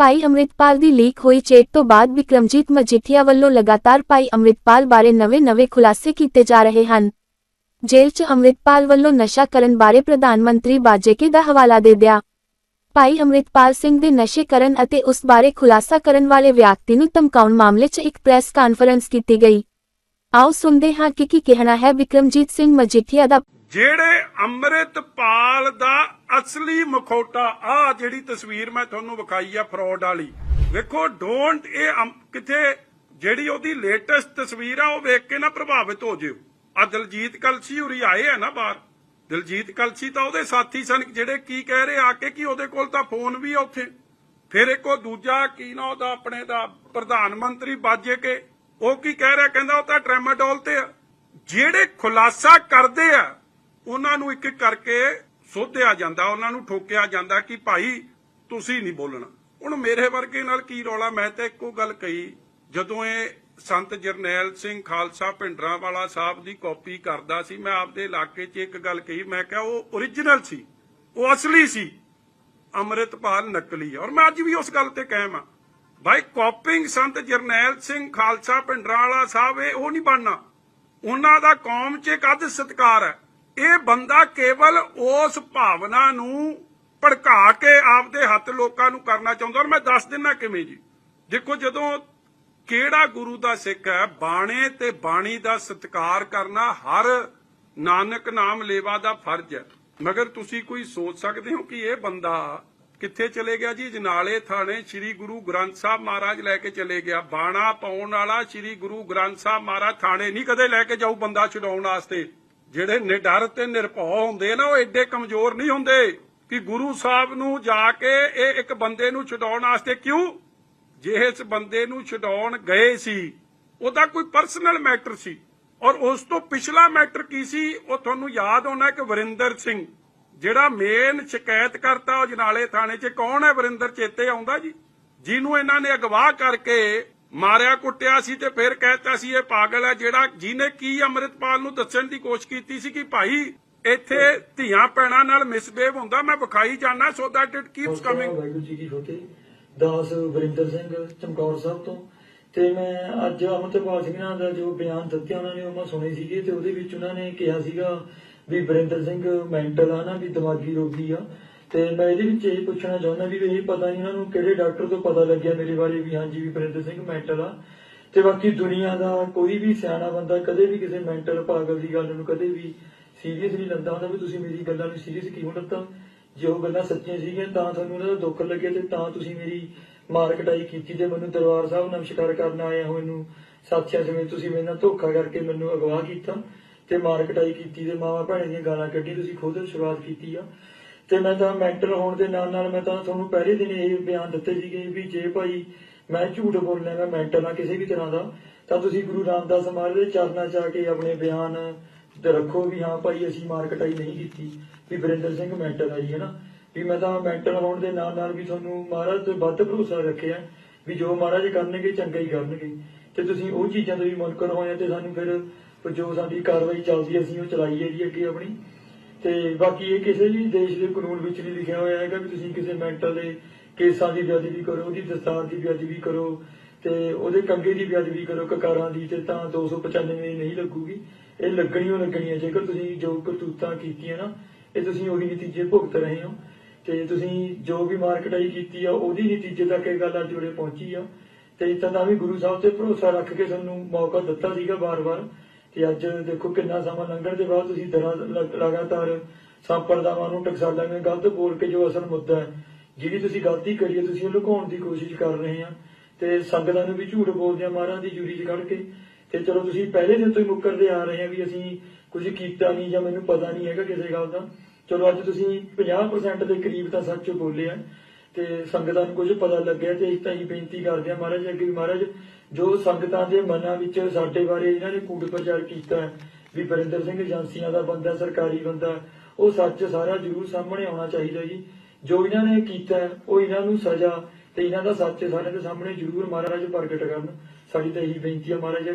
ਭਾਈ ਅੰਮ੍ਰਿਤਪਾਲ ਦੀ ਲੀਕ ਹੋਈ ਚੇਟ ਤੋਂ ਬਾਅਦ ਵਿਕਰਮਜੀਤ ਮਜੀਠੀਆ ਵੱਲੋਂ ਲਗਾਤਾਰ ਭਾਈ ਅੰਮ੍ਰਿਤਪਾਲ ਬਾਰੇ ਨਵੇਂ-ਨਵੇਂ ਖੁਲਾਸੇ ਕੀਤੇ ਜਾ ਰਹੇ ਹਨ। ਜੇਲ੍ਹ 'ਚ ਅੰਮ੍ਰਿਤਪਾਲ ਵੱਲੋਂ ਨਸ਼ਾ ਕਰਨ ਬਾਰੇ ਪ੍ਰਧਾਨ ਮੰਤਰੀ ਬਾਜੇਕੇ ਦਾ ਹਵਾਲਾ ਦੇ ਦਿਆ। ਭਾਈ ਅੰਮ੍ਰਿਤਪਾਲ ਸਿੰਘ ਦੇ ਨਸ਼ੇ ਕਰਨ ਅਤੇ ਉਸ ਬਾਰੇ ਖੁਲਾਸਾ ਕਰਨ ਵਾਲੇ ਵਿਅਕਤੀ ਨੂੰ ਧਮਕਾਉਣ ਮਾਮਲੇ 'ਚ ਇੱਕ ਪ੍ਰੈਸ ਕਾਨਫਰੰਸ ਕੀਤੀ ਗਈ। ਆਓ ਸੁਣਦੇ ਹਾਂ ਕਿ ਕੀ ਕਹਿਣਾ ਹੈ ਵਿਕਰਮਜੀਤ ਸਿੰਘ ਮਜੀਠੀਆ ਦਾ ਜਿਹੜੇ ਅੰਮ੍ਰਿਤਪਾਲ ਦਾ ਅਸਲੀ ਮਖੌਟਾ ਆ ਜਿਹੜੀ ਤਸਵੀਰ ਮੈਂ ਤੁਹਾਨੂੰ ਵਿਖਾਈ ਆ ਫਰਾਡ ਵਾਲੀ। ਵੇਖੋ ਡੋਂਟ ਇਹ ਅਮ- ਜਿਹੜੀ ਉਹਦੀ ਲੇਟੈਸਟ ਤਸਵੀਰ ਆ, ਉਹ ਵੇਖ ਕੇ ਨਾ ਪ੍ਰਭਾਵਿਤ ਹੋ ਜਿਓ। ਆ ਦਲਜੀਤ ਕਲਸੀ ਉਰੀ ਆਏ ਆ ਨਾ ਬਾਹਰ। ਦਲਜੀਤ ਕਲਸੀ ਤਾਂ ਉਹਦੇ ਸਾਥੀ ਸਨ, ਜਿਹੜੇ ਕੀ ਕਹਿ ਰਹੇ ਆ ਕੇ ਕਿ ਉਹਦੇ ਕੋਲ ਤਾਂ ਫੋਨ ਵੀ ਆ ਉੱਥੇ। ਫਿਰ ਇੱਕ ਉਹ ਦੂਜਾ, ਕੀ ਨਾ ਉਹਦਾ ਆਪਣੇ ਦਾ ਪ੍ਰਧਾਨ ਮੰਤਰੀ ਬਾਜੇ ਕੇ, ਉਹ ਕੀ ਕਹਿ ਰਿਹਾ, ਕਹਿੰਦਾ ਉਹ ਤਾਂ ਟ੍ਰੈਮਾਡੋਲ ਤੇ ਆ। ਜਿਹੜੇ ਖੁਲਾਸਾ ਕਰਦੇ ਆ, ਉਹਨਾਂ ਨੂੰ ਇੱਕ ਕਰਕੇ ਸੋਧਿਆ ਜਾਂਦਾ, ਉਹਨਾਂ ਨੂੰ ਠੋਕਿਆ ਜਾਂਦਾ ਕਿ ਭਾਈ ਤੁਸੀਂ ਨਹੀਂ ਬੋਲਣਾ। ਹੁਣ ਮੇਰੇ ਵਰਗੇ ਨਾਲ ਕੀ ਰੌਲਾ? ਮੈਂ ਤਾਂ ਇੱਕੋ ਗੱਲ ਕਹੀ, ਜਦੋਂ ਇਹ ਸੰਤ ਜਰਨੈਲ ਸਿੰਘ ਖਾਲਸਾ ਭਿੰਡਰਾਂ ਵਾਲਾ ਸਾਹਿਬ ਦੀ ਕਾਪੀ ਕਰਦਾ ਸੀ, ਮੈਂ ਆਪਦੇ ਇਲਾਕੇ 'ਚ ਇੱਕ ਗੱਲ ਕਹੀ, ਮੈਂ ਕਿਹਾ ਉਹ origignal ਸੀ, ਉਹ ਅਸਲੀ ਸੀ, ਅੰਮ੍ਰਿਤਪਾਲ ਨਕਲੀ ਔਰ ਮੈਂ ਅੱਜ ਵੀ ਉਸ ਗੱਲ ਤੇ ਕਾਇਮ ਆ। ਭਾਈ ਕਾਪਿੰਗ ਸੰਤ ਜਰਨੈਲ ਸਿੰਘ ਖਾਲਸਾ ਭਿੰਡਰਾਂ ਵਾਲਾ ਸਾਹਿਬ, ਇਹ ਉਹ ਨਹੀਂ ਬਣਨਾ। ਉਹਨਾਂ ਦਾ ਕੌਮ 'ਚ ਇੱਕ ਅੱਧ ਸਤਕਾਰ ਹੈ। ਇਹ ਬੰਦਾ ਕੇਵਲ ਉਸ ਭਾਵਨਾ ਨੂੰ ਭੜਕਾ ਕੇ ਆਪਦੇ ਹੱਥ ਲੋਕਾਂ ਨੂੰ ਕਰਨਾ ਚਾਹੁੰਦਾ। ਔਰ ਮੈਂ ਦੱਸ ਦਿੰਨਾ ਕਿਵੇਂ ਜੀ? ਦੇਖੋ, ਜਦੋਂ ਕਿਹੜਾ ਗੁਰੂ ਦਾ ਸਿੱਖ ਹੈ, ਬਾਣੇ ਤੇ ਬਾਣੀ ਦਾ ਸਤਿਕਾਰ ਕਰਨਾ ਹਰ ਨਾਨਕ ਨਾਮ ਲੇਵਾ ਦਾ ਫਰਜ਼ ਹੈ। ਮਗਰ ਤੁਸੀਂ ਕੋਈ ਸੋਚ ਸਕਦੇ ਹੋ ਕਿ ਇਹ ਬੰਦਾ ਕਿੱਥੇ ਚਲੇ ਗਿਆ ਜੀ? ਜਨਾਲੇ ਥਾਣੇ ਸ੍ਰੀ ਗੁਰੂ ਗ੍ਰੰਥ ਸਾਹਿਬ ਮਹਾਰਾਜ ਲੈ ਕੇ ਚਲੇ ਗਿਆ। ਬਾਣਾ ਪਾਉਣ ਵਾਲਾ ਸ੍ਰੀ ਗੁਰੂ ਗ੍ਰੰਥ ਸਾਹਿਬ ਮਹਾਰਾਜ ਥਾਣੇ ਨਹੀਂ ਕਦੇ ਲੈ ਕੇ ਜਾਊ ਬੰਦਾ ਛਡਾਉਣ ਵਾਸਤੇ। ਜਿਹੜੇ ਨਿਡਰ ਤੇ ਨਿਰਭਉ ਹੁੰਦੇ ਨਾ, ਉਹ ਐਡੇ ਕਮਜ਼ੋਰ ਨਹੀਂ ਹੁੰਦੇ ਕਿ ਗੁਰੂ ਸਾਹਿਬ ਨੂੰ ਜਾ ਕੇ ਇਹ ਇੱਕ ਬੰਦੇ ਨੂੰ ਛਡਾਉਣ ਵਾਸਤੇ ਕਿਉਂ? ਜੇ ਇਸ ਬੰਦੇ ਨੂੰ ਛਡਾਉਣ ਗਏ ਸੀ, ਉਹਦਾ ਕੋਈ ਪਰਸਨਲ ਮੈਟਰ ਸੀ। ਔਰ ਉਸ ਤੋਂ ਪਿਛਲਾ ਮੈਟਰ ਕੀ ਸੀ? ਉਹ ਤੁਹਾਨੂੰ ਯਾਦ ਹੋਣਾ ਕਿ ਵਰਿੰਦਰ ਸਿੰਘ, ਜਿਹੜਾ ਮੇਨ ਸ਼ਿਕਾਇਤ ਕਰਤਾ ਉਹ ਜਨਾਲੇ ਥਾਣੇ 'ਚ ਕੌਣ ਹੈ? ਵਰਿੰਦਰ ਚੇਤੇ ਆਉਂਦਾ ਜੀ? ਜਿਹਨੂੰ ਇਹਨਾਂ ਨੇ ਅਗਵਾ ਕਰਕੇ ਮਾਰਿਆ ਕੁੱਟਿਆ ਸੀ ਤੇ ਫਿਰ ਕਹਿਤਾ ਸੀ ਇਹ ਪਾਗਲ ਹੈ ਜਿਹੜਾ ਜਿਹਨੇ ਕੀ ਅੰਮ੍ਰਿਤਪਾਲ ਨੂੰ ਦੱਸਣ ਦੀ ਕੋਸ਼ਿਸ਼ ਕੀਤੀ ਸੀ ਕਿ ਭਾਈ ਇੱਥੇ ਧੀਆਂ ਪੈਣਾ ਨਾਲ ਮਿਸਬੇਵ ਹੁੰਦਾ ਮੈਂ ਵਿਖਾਈ ਜਾਣਾ so that it keeps coming Waheguru ji ਕੀ ਫਤਿਹ। ਦਾਸ ਵਰਿੰਦਰ ਸਿੰਘ ਚਮਕੌਰ ਸਾਹਿਬ ਤੋਂ। ਤੇ ਮੈਂ ਅੱਜ ਅਮਰਤਪਾਲ ਸਿੰਘ ਨਾਲ ਦਾ ਜੋ ਬਿਆਨ ਦਿੱਤੇ ਉਹਨਾਂ ਨੇ ਉਹ ਮੈਂ ਸੁਣੇ ਸੀਗੇ ਤੇ ਉਹਦੇ ਵਿੱਚ ਉਹਨਾਂ ਨੇ ਕਿਹਾ ਸੀਗਾ ਵੀ ਵਰਿੰਦਰ ਸਿੰਘ ਮੈਂਟਲ ਆ ਨਾ ਵੀ ਦਿਮਾਗੀ ਰੋਗੀ ਆ। ਤੇ ਮੈਂ ਇਹਦੇ ਵਿੱਚ ਇਹ ਪੁੱਛਣਾ ਚਾਹੁੰਦਾ ਵੀ ਇਹ ਪਤਾ ਨਹੀਂ ਉਹਨਾਂ ਨੂੰ ਕਿਹੜੇ ਡਾਕਟਰ ਤੋਂ ਪਤਾ ਲੱਗਿਆ ਮੇਰੇ ਬਾਰੇ ਵੀ, ਹਾਂਜੀ ਵੀ ਵਰਿੰਦਰ ਸਿੰਘ ਮੈਂਟਲ ਆ। ਤੇ ਬਾਕੀ ਦੁਨੀਆ ਦਾ ਕੋਈ ਵੀ ਸਿਆਣਾ ਬੰਦਾ ਕਦੇ ਵੀ ਕਿਸੇ ਮੈਂਟਲ ਪਾਗਲ ਦੀ ਗੱਲ ਨੂੰ ਕਦੇ ਵੀ ਸੀਰੀਅਸ ਲੈਂਦਾ ਹੁੰਦਾ ਵੀ ਤੁਸੀਂ ਮੇਰੀ ਗੱਲਾਂ ਨੂੰ ਸੀਰੀਅਸ ਕਿਉਂ ਲੱਤਾ? ਜੇ ਉਹ ਗੱਲਾਂ ਸੱਚੀਆਂ ਸੀਗੀਆਂ ਤਾਂ ਤੁਹਾਨੂੰ ਉਹਨਾਂ ਦਾ ਦੁੱਖ ਲੱਗਿਆ ਤੇ ਤਾਂ ਤੁਸੀਂ ਮੇਰੀ ਮਾਰ ਕਟਾਈ ਕੀਤੀ ਤੇ ਮੈਨੂੰ ਦਰਬਾਰ ਸਾਹਿਬ ਨਮਸਕਾਰ ਕਰਨ ਆਏ ਹੋ ਨੂੰ ਸਾਥੀਆਂ ਸਮੇਤ ਤੁਸੀਂ ਮੇਰੇ ਨਾਲ ਧੋਖਾ ਕਰਕੇ ਮੈਨੂੰ ਅਗਵਾ ਕੀਤਾ ਤੇ ਮਾਰ ਕਟਾਈ ਕੀਤੀ ਤੇ ਮਾਵਾ ਭੈਣੇ ਦੀਆਂ ਗਾਲਾਂ ਕੱਢੀ ਤੁਸੀਂ ਖੁਦ ਸ਼ੁਰੂਆਤ ਕੀਤੀ ਆ। ਤੇ ਮੈਂ ਤਾਂ ਮੈਂਟਲ ਹੋਣ ਦੇ ਨਾਲ ਨਾਲ ਮੈਂ ਤਾਂ ਤੁਹਾਨੂੰ ਪਹਿਲੇ ਦਿਨ ਇਹ ਬਿਆਨ ਦਿੱਤੇ ਸੀਗੇ ਵੀ ਜੇ ਭਾਈ ਮੈਂ ਝੂਠ ਬੋਲਣਾ ਮੈਂ ਮੈਂਟਲ ਆ ਕਿਸੇ ਵੀ ਤਰ੍ਹਾਂ ਦਾ, ਤਾਂ ਤੁਸੀਂ ਗੁਰੂ ਰਾਮਦਾਸ ਮਹਾਰਾਜ ਦੇ ਚਰਨਾਂ 'ਚ ਆ ਕੇ ਆਪਣੇ ਬਿਆਨ ਤੇ ਰੱਖੋ ਵੀ ਹਾਂ ਭਾਈ ਅਸੀਂ ਮਾਰ ਨਹੀਂ ਕੀਤੀ, ਵੀ ਵਰਿੰਦਰ ਸਿੰਘ ਮੈਂਟਲ ਆ ਜੀ ਹਨਾ? ਵੀ ਮੈਂ ਤਾਂ ਮੈਂਟਲ ਹੋਣ ਦੇ ਨਾਲ ਨਾਲ ਵੀ ਤੁਹਾਨੂੰ ਮਹਾਰਾਜ ਤੇ ਵੱਧ ਭਰੋਸਾ ਰੱਖਿਆ ਵੀ ਜੋ ਮਹਾਰਾਜ ਕਰਨਗੇ, ਚੰਗਾ ਹੀ ਕਰਨਗੇ। ਤੇ ਤੁਸੀਂ ਉਹ ਚੀਜ਼ਾਂ ਤੋਂ ਵੀ ਮੁਨਕਰ ਹੋਏ ਤੇ ਸਾਨੂੰ ਫਿਰ ਜੋ ਸਾਡੀ ਕਾਰਵਾਈ ਚੱਲਦੀ ਅਸੀਂ ਉਹ ਚਲਾਈਏ ਜੀ ਅੱਗੇ ਆਪਣੀ। ਤੇ ਬਾਕੀ ਇਹ ਕਿਸੇ ਵੀ ਦੇਸ਼ ਦੇ ਕਾਨੂੰਨ ਵਿੱਚ ਨਹੀਂ ਲਿਖਿਆ ਹੋਇਆ ਹੈਗਾ ਵੀ ਤੁਸੀਂ ਕਿਸੇ ਮੈਂਟਲ ਦੇ ਕੇਸਾਂ ਦੀ ਬੇਅਦਬੀ ਕਰੋ, ਉਹਦੀ ਦਸਤਾਰ ਦੀ ਬੇਅਦਬੀ ਕਰੋ ਤੇ ਉਹਦੇ ਕੰਗੇ ਦੀ ਬੇਅਦਬੀ ਕਰੋ, ਕਕਾਰਾਂ ਦੀ ਤੇ ਤਾਂ 295 ਨਹੀਂ ਲੱਗੂਗੀ। ਇਹ ਲੱਗਣੀ ਓ ਲੱਗਣੀ ਹੈ ਜੇਕਰ ਤੁਸੀਂ ਜੋ ਕਰਤੂਤਾਂ ਕੀਤੀਆਂ ਨਾ, ਇਹ ਤੁਸੀਂ ਉਹੀ ਨਤੀਜੇ ਭੁਗਤ ਰਹੇ ਹੋ। ਤੇ ਤੁਸੀਂ ਜੋ ਵੀ ਮਾਰਕਟਾਈ ਕੀਤੀ ਆ, ਉਹਦੀ ਨਤੀਜੇ ਤੱਕ ਇਹ ਗੱਲ ਅੱਜ ਉਰੇ ਪਹੁੰਚੀ ਆ। ਤੇ ਤਾਂ ਤਾਂ ਵੀ ਗੁਰੂ ਸਾਹਿਬ ਤੇ ਭਰੋਸਾ ਰੱਖ ਕੇ ਸਾਨੂੰ ਮੌਕਾ ਦਿੱਤਾ ਸੀਗਾ ਬਾਰ-ਬਾਰ ਤੇ ਅੱਜ ਦੇਖੋ ਕਿੰਨਾ ਸਮਾਂ ਲੰਘਣ ਦੇ ਬਾਅਦ ਤੁਸੀਂ ਦਰਾਂ ਲਗਾਤਾਰ ਸੰਪਰਦਾਵਾਂ ਨੂੰ ਟਕਸਾਲਾਂਗੇ ਗਲਤ ਬੋਲ ਕੇ ਜੋ ਅਸਲ ਮੁੱਦਾ ਹੈ, ਜਿਹੜੀ ਤੁਸੀਂ ਗਲਤੀ ਕਰੀ ਹੈ, ਤੁਸੀਂ ਉਹ ਲੁਕਾਉਣ ਦੀ ਕੋਸ਼ਿਸ਼ ਕਰ ਰਹੇ ਆ ਤੇ ਸੰਗਤਾਂ ਨੂੰ ਵੀ ਝੂਠ ਬੋਲਦੇ ਆ ਮਹਾਰਾਜ ਦੀ ਜੂਰੀ 'ਚ ਕੱਢ ਕੇ। ਤੇ ਚਲੋ ਤੁਸੀਂ ਪਹਿਲੇ ਦਿਨ ਤੋਂ ਹੀ ਮੁੱਕਰਦੇ ਆ ਰਹੇ ਆ ਵੀ ਅਸੀਂ ਕੁਝ ਕੀਤਾ ਨਹੀਂ ਜਾਂ ਮੈਨੂੰ ਪਤਾ ਨਹੀਂ ਹੈਗਾ ਕਿਸੇ ਗੱਲ ਦਾ। ਚਲੋ ਅੱਜ ਤੁਸੀਂ 50% ਦੇ ਕਰੀਬ ਤਾਂ ਸੱਚ ਬੋਲੇ ਆ। ਤੇ ਸੰਗਤਾਂ ਨੂੰ ਕੁਝ ਪਤਾ ਲੱਗਿਆ ਤੇ ਇੱਕ ਤਾਂ ਹੀ ਬੇਨਤੀ ਕਰਦੇ ਆ ਮਹਾਰਾਜ ਅੱਗੇ ਵੀ ਮਹਾਰਾਜ, ਜੋ ਸੰਗਤਾਂ ਦੇ ਮਨਾਂ ਵਿੱਚ ਸਾਡੇ ਬਾਰੇ ਇਹਨਾਂ ਨੇ ਕੂੜ ਪ੍ਰਚਾਰ ਕੀਤਾ ਵੀ ਵਰਿੰਦਰ ਸਿੰਘ ਏਜੰਸੀਆਂ ਦਾ ਬੰਦਾ, ਸਰਕਾਰੀ ਬੰਦਾ, ਉਹ ਸੱਚ ਸਾਰਾ ਜ਼ਰੂਰ ਸਾਹਮਣੇ ਆਉਣਾ ਚਾਹੀਦਾ ਜੀ। ਜੋ ਇਹਨਾਂ ਨੇ ਕੀਤਾ ਉਹ ਇਹਨਾਂ ਨੂੰ ਸਜ਼ਾ ਤੇ ਇਹਨਾਂ ਦਾ ਸੱਚ ਸਾਰਿਆਂ ਦੇ ਸਾਹਮਣੇ ਜ਼ਰੂਰ ਮਹਾਰਾਜ ਪ੍ਰਗਟ ਕਰਨ। ਸਾਡੀ ਤਾਂ ਇਹੀ ਬੇਨਤੀ ਹੈ ਮਹਾਰਾਜ।